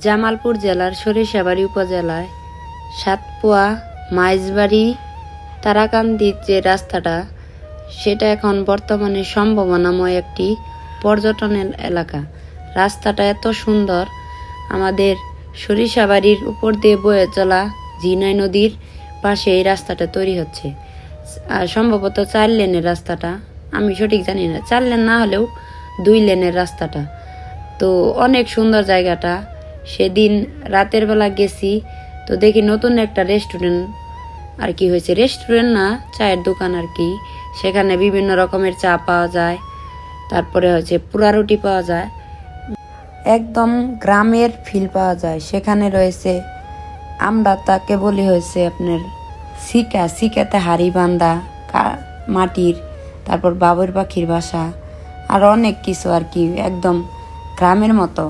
জামালপুর জেলার সরিষাবাড়ি উপজেলায় সাতপুয়া, মাইজবাড়ি তারাকান্দির যে রাস্তাটা, সেটা এখন বর্তমানে সম্ভাবনাময় একটি পর্যটন এল- এলাকা। রাস্তাটা এত সুন্দর, আমাদের সরিষাবাড়ির উপর দিয়ে বয়ে চলা ঝিনাই নদীর পাশে এই রাস্তাটা তৈরি হচ্ছে। সম্ভবত চার লেনের রাস্তাটা, আমি সঠিক জানি না। চার লেন না হলেও দুই লেনের রাস্তাটা। তো অনেক সুন্দর জায়গাটা। সেদিন রাতের বেলা গেছি, তো দেখি নতুন একটা রেস্টুরেন্ট। আর কি হয়েছে? রেস্টুরেন্ট না, চায়ের দোকান আর কি। সেখানে বিভিন্ন রকমের চা পাওয়া যায়। তারপরে হচ্ছে পুরা রুটি পাওয়া যায়। একদম গ্রামের ফিল পাওয়া যায়। সেখানে রয়েছে আমরা তাকে বলি হয়েছে আপনার সিকা, সিকাতে হাড়ি বান্ধা মাটির, তারপর বাবুর পাখির বাসা, আর অনেক কিছু আর কি, একদম গ্রামের মতো।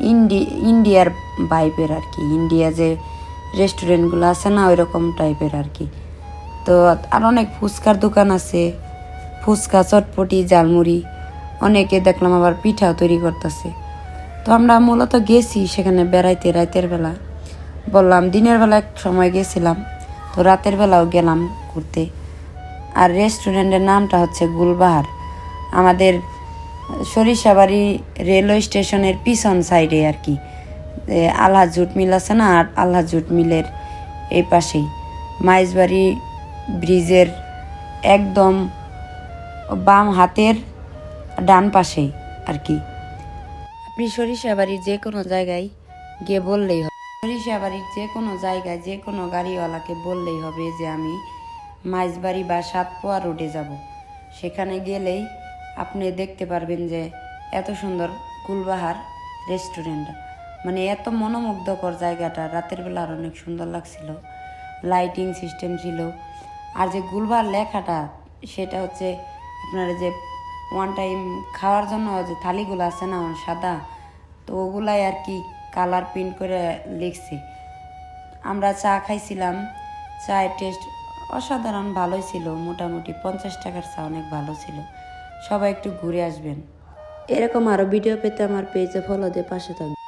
ইন্ডি, ইন্ডিয়ার বাইপের আর কি, ইন্ডিয়া যে রেস্টুরেন্টগুলো আছে না ওই রকম টাইপের আর কি। তো, আর অনেক ফুচকার দোকান আছে, ফুচকা, চটপটি জালমুড়ি অনেকে দেখলাম আবার পিঠাও তৈরি করতেছে। তো আমরা মূলত গেছি সেখানে বেড়াইতে, রাতের বেলা। বললাম, দিনের বেলা এক সময় গেছিলাম। তো রাতের বেলাও গেলাম ঘুরতে। আর রেস্টুরেন্টের নামটা হচ্ছে গুলবাহার। আমাদের সরিষাবাড়ি রেলওয়ে স্টেশনের পিছন সাইডে আর কি। এ, আলহা জুট মিল আছে না? আর আলহা জুট মিলের এই পাশেই। মাইজবাড়ি ব্রিজের একদম বাম হাতের ডান পাশেই আর কি। আপনি সরিষাবাড়ির যে কোনো জায়গায় গিয়ে বললেই সরিষাবাড়ির যে কোনো জায়গায় যে কোনো গাড়িওয়ালাকে বললেই হবে যে আমি মাইজবাড়ি বা সাতপোয়া রোডে যাব। সেখানে গেলেই আপনি দেখতে পারবেন যে এত সুন্দর কুলবাহার রেস্টুরেন্ট। মানে এত মনোমুগ্ধকর জায়গাটা, রাতের বেলা আর অনেক সুন্দর লাগছিল। লাইটিং সিস্টেম ছিল। আর যে গুলবার লেখাটা, সেটা হচ্ছে আপনার যে ওয়ান টাইম খাওয়ার জন্য যে থালিগুলো আছে না, সাদা, তো ওগুলাই আর কি কালার প্রিন্ট করে লিখছি। আমরা চা খাইছিলাম। চায়ের টেস্ট অসাধারণ ভালোই ছিল। মোটামুটি পঞ্চাশ টাকার চা অনেক ভালো ছিল। সবাই একটু ঘুরে আসবেন। এরকম আরও ভিডিও পেতে আমার পেজে ফলো দিয়ে পাশে থাকবেন।